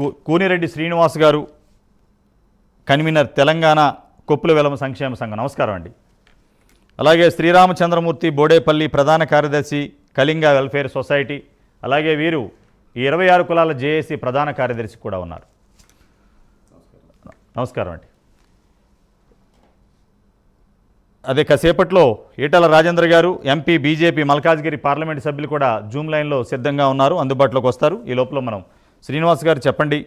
కు- కూనిరెడ్డి శ్రీనివాస్ గారు కన్వీనర్ తెలంగాణ కొప్పుల వెలమ సంక్షేమ సంఘం. నమస్కారం అండి. అలాగే శ్రీరామచంద్రమూర్తి బోడేపల్లి ప్రధాన కార్యదర్శి కళింగ వెల్ఫేర్ సొసైటీ అలాగే వీరు ఈ ఇరవై ఆరు కులాల జేఏసీ ప్రధాన కార్యదర్శి కూడా ఉన్నారు. నమస్కారం అండి. అదే కాసేపట్లో ఈటల రాజేంద్ర గారు ఎంపీ బీజేపీ మల్కాజ్గిరి పార్లమెంటు సభ్యులు కూడా జూమ్ లైన్లో సిద్ధంగా ఉన్నారు అందుబాటులోకి వస్తారు. ఈ లోపల మనం శ్రీనివాస్ గారు చెప్పండి.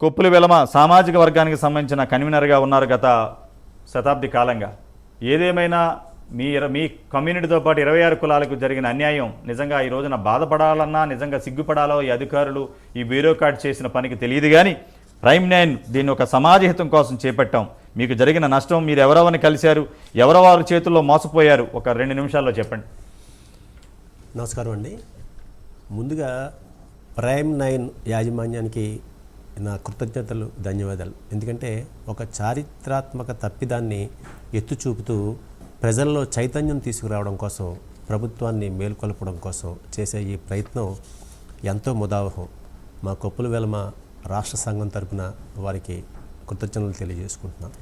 కొప్పుల వెలమ సామాజిక వర్గానికి సంబంధించిన కన్వీనర్గా ఉన్నారు గత శతాబ్ది కాలంగా. ఏదేమైనా మీ మీ కమ్యూనిటీతో పాటు ఇరవై ఆరు కులాలకు జరిగిన అన్యాయం నిజంగా ఈ రోజున బాధపడాలన్నా నిజంగా సిగ్గుపడాలో ఈ అధికారులు ఈ బ్యూరోక్రాట్ చేసిన పనికి తెలియదు కానీ ప్రైమ్ నైన్ దీన్ని ఒక సమాజహితం కోసం చేపట్టాం. మీకు జరిగిన నష్టం మీరు ఎవరెవరిని కలిశారు ఎవరెవరి చేతుల్లో మోసపోయారు? ఒక రెండు నిమిషాల్లో చెప్పండి. నమస్కారం అండి. ముందుగా ప్రైమ్ నైన్ యాజమాన్యానికి నా కృతజ్ఞతలు ధన్యవాదాలు. ఎందుకంటే ఒక చారిత్రాత్మక తప్పిదాన్ని ఎత్తు చూపుతూ ప్రజల్లో చైతన్యం తీసుకురావడం కోసం ప్రభుత్వాన్ని మేల్కొల్పడం కోసం చేసే ఈ ప్రయత్నం ఎంతో ముదావహం. మా కొప్పుల వెలమ రాష్ట్ర సంఘం తరపున వారికి కృతజ్ఞతలు తెలియజేసుకుంటున్నాను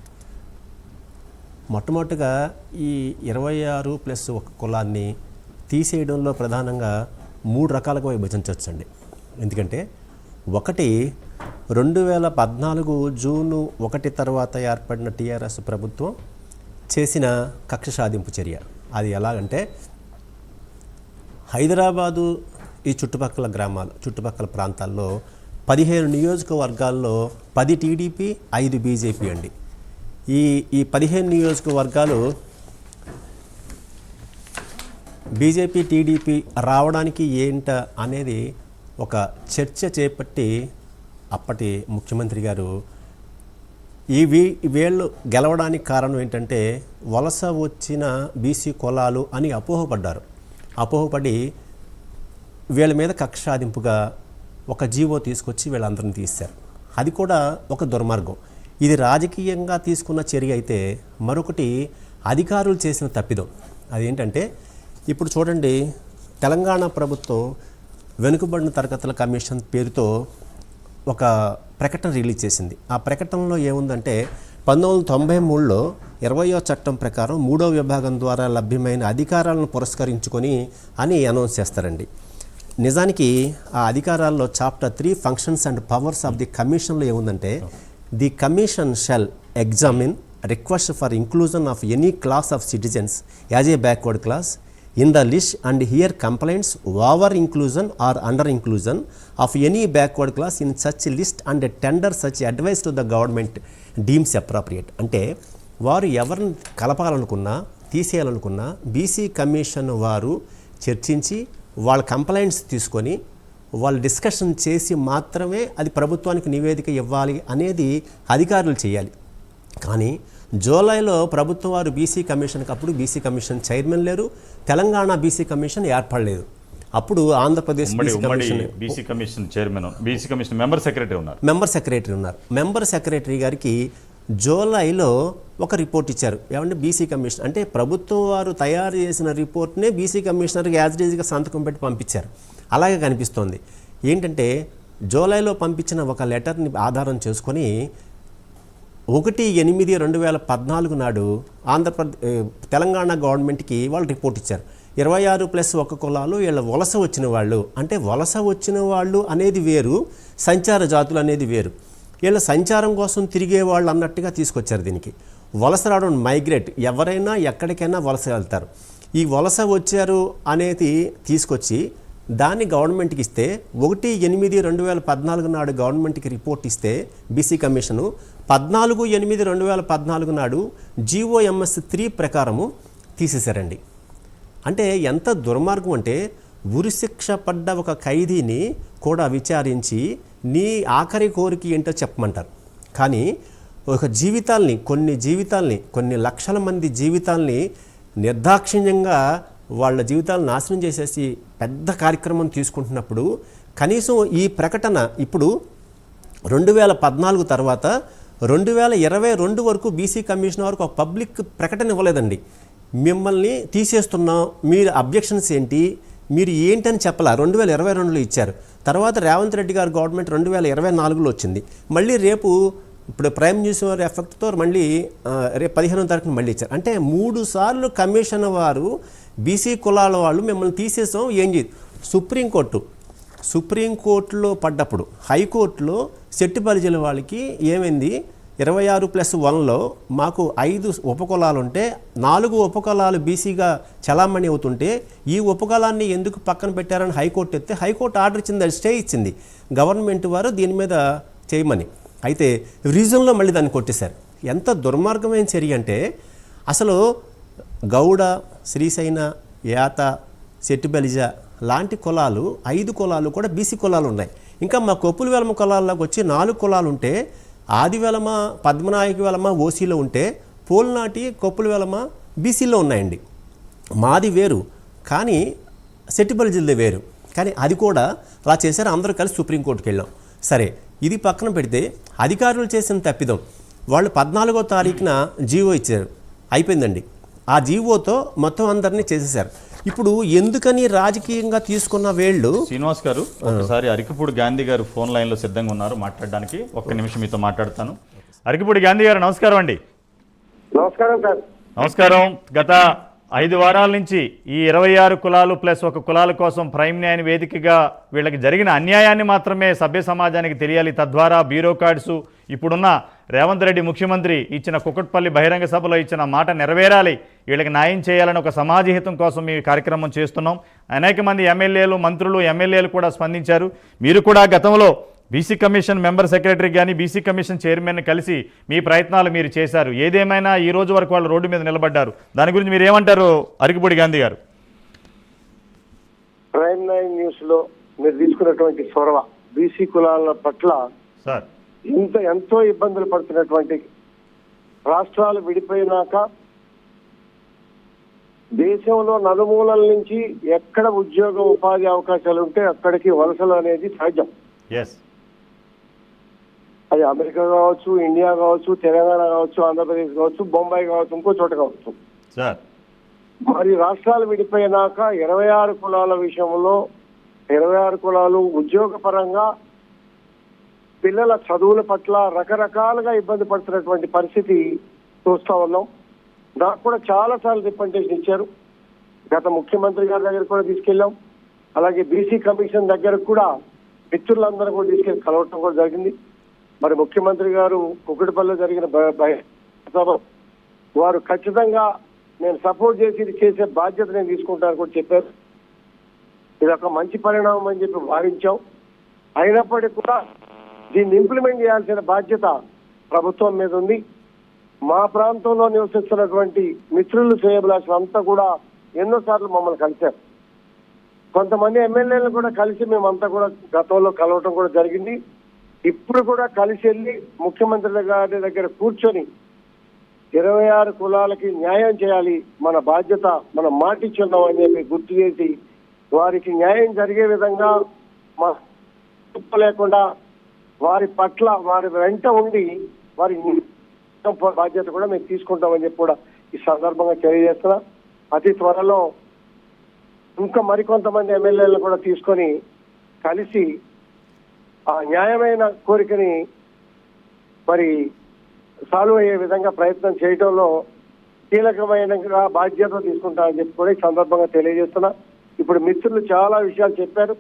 మొట్టమొదటిగా ఈ ఇరవై ఆరు ప్లస్ ఒక కులాన్ని తీసేయడంలో ప్రధానంగా మూడు రకాలుగా విభజించవచ్చండి. ఎందుకంటే ఒకటి రెండు వేల పద్నాలుగు జూను ఒకటి తర్వాత ఏర్పడిన టీఆర్ఎస్ ప్రభుత్వం చేసిన కక్ష సాధింపు చర్య. అది ఎలాగంటే హైదరాబాదు ఈ చుట్టుపక్కల గ్రామాలు చుట్టుపక్కల ప్రాంతాల్లో పదిహేను నియోజకవర్గాల్లో పది టీడీపీ ఐదు బీజేపీ అండి. ఈ ఈ పదిహేను నియోజకవర్గాలు బీజేపీ టీడీపీ రావడానికి ఏంట అనేది ఒక చర్చ చేపట్టి అప్పటి ముఖ్యమంత్రి గారు ఈ వీ వీళ్ళు గెలవడానికి కారణం ఏంటంటే వలస వచ్చిన బీసీ కులాలు అని అపోహపడ్డారు. అపోహపడి వీళ్ళ మీద కక్ష సాధింపుగా ఒక జీవో తీసుకొచ్చి వీళ్ళందరిని తీశారు. అది కూడా ఒక దుర్మార్గం. ఇది రాజకీయంగా తీసుకున్న చర్య అయితే మరొకటి అధికారులు చేసిన తప్పిదం. అదేంటంటే ఇప్పుడు చూడండి తెలంగాణ ప్రభుత్వం వెనుకబడిన తరగతుల కమిషన్ పేరుతో ఒక ప్రకటన రిలీజ్ చేసింది. ఆ ప్రకటనలో ఏముందంటే పంతొమ్మిది వందల తొంభై మూడులో ఇరవయో చట్టం ప్రకారం మూడో విభాగం ద్వారా లభ్యమైన అధికారాలను పురస్కరించుకొని అని అనౌన్స్ చేస్తారండి. నిజానికి ఆ అధికారాల్లో chapter three functions and powers of the కమిషన్లో ఏముందంటే the commission shall examine request for inclusion of any class of citizens as a backward class in the list and here complaints over inclusion or under inclusion of any backward class in such list and tender such advice to the government deems appropriate అంటే వారు ఎవరిని కలపాలనుకున్నా తీసేయాలనుకున్నా BC commission వారు చర్చించి వాళ్ళ complaints తీసుకొని వాళ్ళు discussion చేసి మాత్రమే అది ప్రభుత్వానికి నివేదిక ఇవ్వాలి అనేది అధికారులు చేయాలి కానీ జూలైలో ప్రభుత్వం వారు బీసీ కమిషన్కి అప్పుడు బీసీ కమిషన్ చైర్మన్ లేరు తెలంగాణ బీసీ కమిషన్ ఏర్పడలేదు. అప్పుడు Andhra Pradesh commission BC commission chairman BC commission member secretary ఉన్నారు. మెంబర్ సెక్రటరీ ఉన్నారు. మెంబర్ సెక్రటరీ గారికి జూలైలో ఒక రిపోర్ట్ ఇచ్చారు. ఏమంటే బీసీ కమిషన్. అంటే ప్రభుత్వం వారు తయారు చేసిన రిపోర్ట్నే బీసీ కమిషనర్కి యాజ్ డీజ్గా సంతకం పెట్టి పంపించారు. అలాగే కనిపిస్తోంది. ఏంటంటే జూలైలో పంపించిన ఒక లెటర్ని ఆధారం చేసుకొని ఒకటి ఎనిమిది రెండు వేల పద్నాలుగు నాడు ఆంధ్రప్రదేశ్ తెలంగాణ గవర్నమెంట్కి వాళ్ళు రిపోర్ట్ ఇచ్చారు. ఇరవై ఆరు ప్లస్ ఒక కులాలు వీళ్ళ వలస వచ్చిన వాళ్ళు. అంటే వలస వచ్చిన వాళ్ళు అనేది వేరు సంచార జాతులు అనేది వేరు. వీళ్ళ సంచారం కోసం తిరిగే వాళ్ళు అన్నట్టుగా తీసుకొచ్చారు దీనికి. వలస రావడం మైగ్రేట్. ఎవరైనా ఎక్కడికైనా వలస వెళ్తారు. ఈ వలస వచ్చారు అనేది తీసుకొచ్చి దాన్ని గవర్నమెంట్కి ఇస్తే ఒకటి ఎనిమిది రెండు వేల పద్నాలుగు నాడు గవర్నమెంట్కి రిపోర్ట్ ఇస్తే బీసీ కమిషను పద్నాలుగు ఎనిమిది రెండు వేల పద్నాలుగు నాడు జీఓఎంఎస్ త్రీ ప్రకారము తీసేశారండి. అంటే ఎంత దుర్మార్గం అంటే ఉరిశిక్ష పడ్డ ఒక ఖైదీని కూడా విచారించి నీ ఆఖరి కోరిక ఏంటో చెప్పమంటారు. కానీ ఒక జీవితాల్ని కొన్ని జీవితాల్ని కొన్ని లక్షల మంది జీవితాల్ని నిర్దాక్షిణ్యంగా వాళ్ళ జీవితాలను నాశనం చేసేసి పెద్ద కార్యక్రమం తీసుకుంటున్నప్పుడు కనీసం ఈ ప్రకటన ఇప్పుడు రెండు వేల పద్నాలుగు తర్వాత రెండు వేల ఇరవై రెండు వరకు బీసీ కమిషన్ వరకు ఒక పబ్లిక్ ప్రకటన ఇవ్వలేదండి. మిమ్మల్ని తీసేస్తున్నాం మీరు అబ్జెక్షన్స్ ఏంటి మీరు ఏంటని చెప్పలా. రెండు వేల ఇరవై రెండులో ఇచ్చారు. తర్వాత రేవంత్ రెడ్డి గారు గవర్నమెంట్ రెండు వేల ఇరవై నాలుగులో వచ్చింది. మళ్ళీ రేపు ఇప్పుడు ప్రైమ్ న్యూస్ వారి ఎఫెక్ట్తో మళ్ళీ రేపు పదిహేనో తారీఖున మళ్ళీ ఇచ్చారు. అంటే మూడు సార్లు కమిషన్ వారు బీసీ కులాల వాళ్ళు మిమ్మల్ని తీసేసాం ఏం చేయదు సుప్రీంకోర్టు సుప్రీంకోర్టులో పడ్డప్పుడు హైకోర్టులో సెట్టిపరిచిన వాళ్ళకి ఏమైంది? ఇరవై ఆరు ప్లస్ వన్లో మాకు ఐదు ఉపకులాలు ఉంటే నాలుగు ఉపకులాలు బీసీగా చలామణి అవుతుంటే ఈ ఉపకులాన్ని ఎందుకు పక్కన పెట్టారని హైకోర్టు ఎత్తే హైకోర్టు ఆర్డర్ ఇచ్చింది అది స్టే ఇచ్చింది. గవర్నమెంట్ వారు దీని మీద చేయమని. అయితే రీజన్లో మళ్ళీ దాన్ని కొట్టేశారు. ఎంత దుర్మార్గమైన చర్య అంటే అసలు గౌడ శ్రీశైన యాత సెట్టిబలిజ లాంటి కులాలు ఐదు కులాలు కూడా బీసీ కులాలు ఉన్నాయి. ఇంకా మా కొప్పుల వెలమ కులాల్లోకి వచ్చి నాలుగు కులాలు ఉంటే ఆది వెలమ పద్మనాయక వెలమ ఓసీలో ఉంటే పోల్నాటి కొప్పుల వెలమ బీసీలో ఉన్నాయండి. మాది వేరు కానీ సెట్టిబల్ జిల్లా వేరు. కానీ అది కూడా అలా చేశారు అందరూ కలిసి సుప్రీంకోర్టుకి వెళ్ళాం. సరే ఇది పక్కన పెడితే అధికారులు చేసిన తప్పిదం. వాళ్ళు పద్నాలుగో తారీఖున జీవో ఇచ్చారు. అయిపోయిందండి. ఆ జీవోతో మొత్తం అందరినీ చేసేశారు. ఇప్పుడు ఎందుకని రాజకీయంగా తీసుకున్న వేళ్ళు? శ్రీనివాస్ గారు ఒకసారి అరికపూడి గాంధీ గారు ఫోన్ లైన్లో సిద్ధంగా ఉన్నారు మాట్లాడడానికి. ఒక్క నిమిషం మీతో మాట్లాడతాను. అరికపూడి గాంధీ గారు నమస్కారం అండి. నమస్కారం సార్. నమస్కారం. గత ఐదు వారాల నుంచి ఈ ఇరవై ఆరు కులాలు ప్లస్ ఒక కులాల కోసం ప్రైమ్ న్యాయ వేదికగా వీళ్ళకి జరిగిన అన్యాయాన్ని మాత్రమే సభ్య సమాజానికి తెలియాలి. తద్వారా బ్యూరోక్రాట్స్ ఇప్పుడున్న రేవంత్ రెడ్డి ముఖ్యమంత్రి ఇచ్చిన కుకట్పల్లి బహిరంగ సభలో ఇచ్చిన మాట నెరవేరాలి. వీళ్ళకి న్యాయం చేయాలని ఒక సమాజహితం కోసం ఈ కార్యక్రమం చేస్తున్నాం. అనేక మంది ఎమ్మెల్యేలు మంత్రులు ఎమ్మెల్యేలు కూడా స్పందించారు. మీరు కూడా గతంలో బీసీ కమిషన్ మెంబర్ సెక్రటరీ కానీ బీసీ కమిషన్ చైర్మన్ కలిసి మీ ప్రయత్నాలు మీరు చేశారు. ఏదేమైనా ఈ రోజు వరకు వాళ్ళు రోడ్డు మీద నిలబడ్డారు. దాని గురించి మీరు ఏమంటారు అరికపూడి గాంధీ గారు? ప్రైమ్ నైన్ న్యూస్లో మీరు తీసుకున్నటువంటి చొరవ బీసీ కులాల పట్ల సార్. ఇంత ఎంతో ఇబ్బందులు పడుతున్నటువంటి రాష్ట్రాలు విడిపోయినాక దేశంలో నలుమూలల నుంచి ఎక్కడ ఉద్యోగ ఉపాధి అవకాశాలు ఉంటే అక్కడికి వలసలు అనేది సహజం. అది అమెరికా కావచ్చు ఇండియా కావచ్చు తెలంగాణ కావచ్చు ఆంధ్రప్రదేశ్ కావచ్చు బొంబాయి కావచ్చు ఇంకో చోట కావచ్చు. మరి రాష్ట్రాలు విడిపోయినాక ఇరవై ఆరు కులాల విషయంలో ఇరవై ఆరు కులాలు ఉద్యోగ పరంగా పిల్లల చదువుల పట్ల రకరకాలుగా ఇబ్బంది పడుతున్నటువంటి పరిస్థితి చూస్తా ఉన్నాం. నాకు కూడా చాలాసార్లు రిప్రజెంటేషన్ ఇచ్చారు. గత ముఖ్యమంత్రి గారి దగ్గర కూడా తీసుకెళ్ళాం. అలాగే బీసీ కమిషన్ దగ్గర కూడా మిత్రులందరూ కూడా తీసుకెళ్ళి కలవటం కూడా జరిగింది. మరి ముఖ్యమంత్రి గారు కుక్కటిపల్లిలో జరిగిన సభ వారు ఖచ్చితంగా నేను సపోర్ట్ చేసి ఇది చేసే బాధ్యత నేను తీసుకుంటాను కూడా చెప్పారు. ఇది ఒక మంచి పరిణామం అని చెప్పి భావించాం. అయినప్పటికీ కూడా దీన్ని ఇంప్లిమెంట్ చేయాల్సిన బాధ్యత ప్రభుత్వం మీద ఉంది. మా ప్రాంతంలో నివసిస్తున్నటువంటి మిత్రులు శ్రేయభిలాషులు అంతా కూడా ఎన్నోసార్లు మమ్మల్ని కలిశారు. కొంతమంది ఎమ్మెల్యేలు కూడా కలిసి మేమంతా కూడా గతంలో కలవటం కూడా జరిగింది. ఇప్పుడు కూడా కలిసి వెళ్ళి ముఖ్యమంత్రి గారి దగ్గర కూర్చొని ఇరవై ఆరు కులాలకి న్యాయం చేయాలి మన బాధ్యత మనం మాటిచ్చున్నాం అని చెప్పి గుర్తు చేసి వారికి న్యాయం జరిగే విధంగా మా లేకుండా వారి పట్ల వారి వెంట ఉండి వారి బాధ్యత కూడా మేము తీసుకుంటామని చెప్పి కూడా ఈ సందర్భంగా తెలియజేస్తున్నా. అతి త్వరలో ఇంకా మరికొంతమంది ఎమ్మెల్యేలను కూడా తీసుకొని కలిసి ఆ న్యాయమైన కోరికని మరి సాల్వ్ అయ్యే విధంగా ప్రయత్నం చేయడంలో కీలకమైన బాధ్యత తీసుకుంటామని చెప్పి కూడా ఈ సందర్భంగా తెలియజేస్తున్నా. ఇప్పుడు మిత్రులు చాలా విషయాలు చెప్పారు.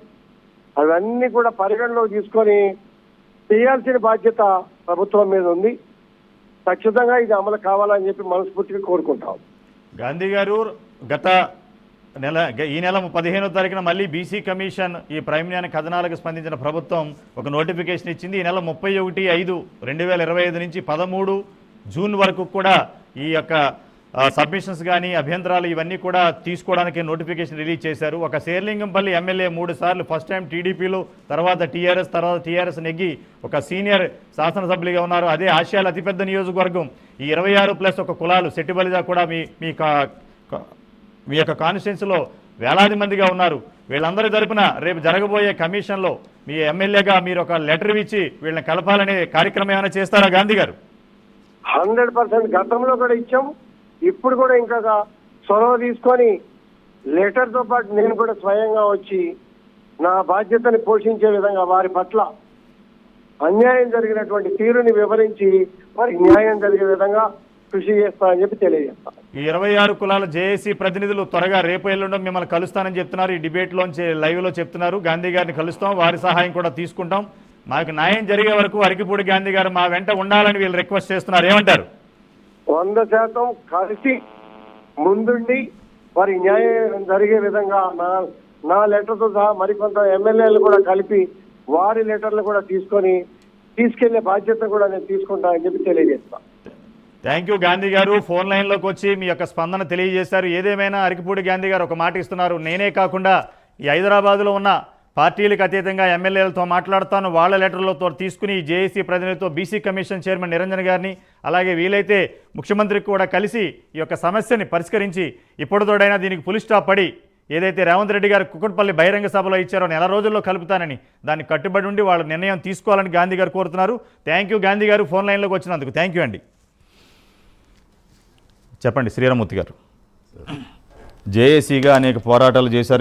అవన్నీ కూడా పరిగణలో తీసుకొని చేయాల్సిన బాధ్యత ప్రభుత్వం మీద ఉంది. ఖచ్చితంగా ఇది అమలు కావాలని చెప్పి మనస్ఫూర్తిగా కోరుకుంటాం. గాంధీ గారు గత నెల ఈ నెల పదిహేనో తారీఖున మళ్ళీ బీసీ కమిషన్ ఈ ప్రైమ్యాన కథనాలకు స్పందించిన ప్రభుత్వం ఒక నోటిఫికేషన్ ఇచ్చింది. ఈ నెల ముప్పై ఒకటి ఐదు రెండు వేల ఇరవై ఐదు నుంచి పదమూడు జూన్ వరకు కూడా ఈ యొక్క సబ్మిషన్స్ కానీ అభ్యంతరాలు ఇవన్నీ కూడా తీసుకోవడానికి నోటిఫికేషన్ రిలీజ్ చేశారు. ఒక శేర్లింగంపల్లి ఎమ్మెల్యే మూడు సార్లు ఫస్ట్ టైం టీడీపీలో తర్వాత టీఆర్ఎస్ తర్వాత టీఆర్ఎస్ నెగ్గి ఒక సీనియర్ శాసనసభ్యులుగా ఉన్నారు. అదే ఆసియాలో అతిపెద్ద నియోజకవర్గం. ఈ ఇరవై ఆరు ప్లస్ ఒక కులాలు సెట్టిబలిగా కూడా మీ మీ కా- మీ యొక్క కాన్స్టిట్యున్సీలో వేలాది మందిగా ఉన్నారు. వీళ్ళందరి తరపున రేపు జరగబోయే కమిషన్లో మీ ఎమ్మెల్యేగా మీరు ఒక లెటర్ ఇచ్చి వీళ్ళని కలపాలనే కార్యక్రమం ఏమైనా చేస్తారా గాంధీ గారు? హండ్రెడ్ పర్సెంట్ గతంలో కూడా ఇచ్చాము. ఇప్పుడు కూడా ఇంకా చొరవ తీసుకొని లెటర్తో పాటు నేను కూడా స్వయంగా వచ్చి నా బాధ్యతని పోషించే విధంగా వారి పట్ల అన్యాయం జరిగినటువంటి తీరుని వివరించి వారికి న్యాయం జరిగే విధంగా కృషి చేస్తానని చెప్పి తెలియజేస్తాను. ఇరవై ఆరు కులాల జేఏసీ ప్రతినిధులు త్వరగా రేపు ఎల్లుండో మిమ్మల్ని కలుస్తానని చెప్తున్నారు. ఈ డిబేట్లోంచి లైవ్లో చెప్తున్నారు. గాంధీ గారిని కలుస్తాం. వారి సహాయం కూడా తీసుకుంటాం. మాకు న్యాయం జరిగే వరకు అరికిపూడి గాంధీ గారు మా వెంట ఉండాలని వీళ్ళు రిక్వెస్ట్ చేస్తున్నారు. ఏమంటారు? వంద శాతం కలిసి ముందుండి వారి న్యాయం జరిగే విధంగా నా నా లెటర్తో సహా మరికొంత ఎమ్మెల్యేలు కూడా కలిపి వారి లెటర్లు కూడా తీసుకొని తీసుకెళ్ళే బాధ్యత కూడా నేను తీసుకుంటా అని చెప్పి తెలియజేస్తా. థ్యాంక్ యూ గాంధీ గారు. ఫోన్ లైన్లోకి వచ్చి మీ యొక్క స్పందన తెలియజేశారు. ఏదేమైనా అరికిపూడి గాంధీ గారు ఒక మాట ఇస్తున్నారు. నేనే కాకుండా ఈ హైదరాబాద్లో ఉన్న పార్టీలకు అతీతంగా ఎమ్మెల్యేలతో మాట్లాడతాను. వాళ్ళ లెటర్లతో తీసుకుని జేఏసీ ప్రతినిధితో బీసీ కమిషన్ చైర్మన్ నిరంజన్ గారిని అలాగే వీలైతే ముఖ్యమంత్రికి కూడా కలిసి ఈ యొక్క సమస్యని పరిష్కరించి ఇప్పటితోడైనా దీనికి పులి స్టాప్ పడి ఏదైతే రేవంత్ రెడ్డి గారు కుకట్పల్లి బహిరంగ సభలో ఇచ్చారో నెల రోజుల్లో కలుపుతానని దాన్ని కట్టుబడి ఉండి వాళ్ళ నిర్ణయం తీసుకోవాలని గాంధీ గారు కోరుతున్నారు. థ్యాంక్ యూ గాంధీ గారు ఫోన్ లైన్లోకి వచ్చినందుకు. థ్యాంక్ యూ అండి. చెప్పండి శ్రీరామూర్తి గారు. జేఏసీగా అనేక పోరాటాలు చేశారు.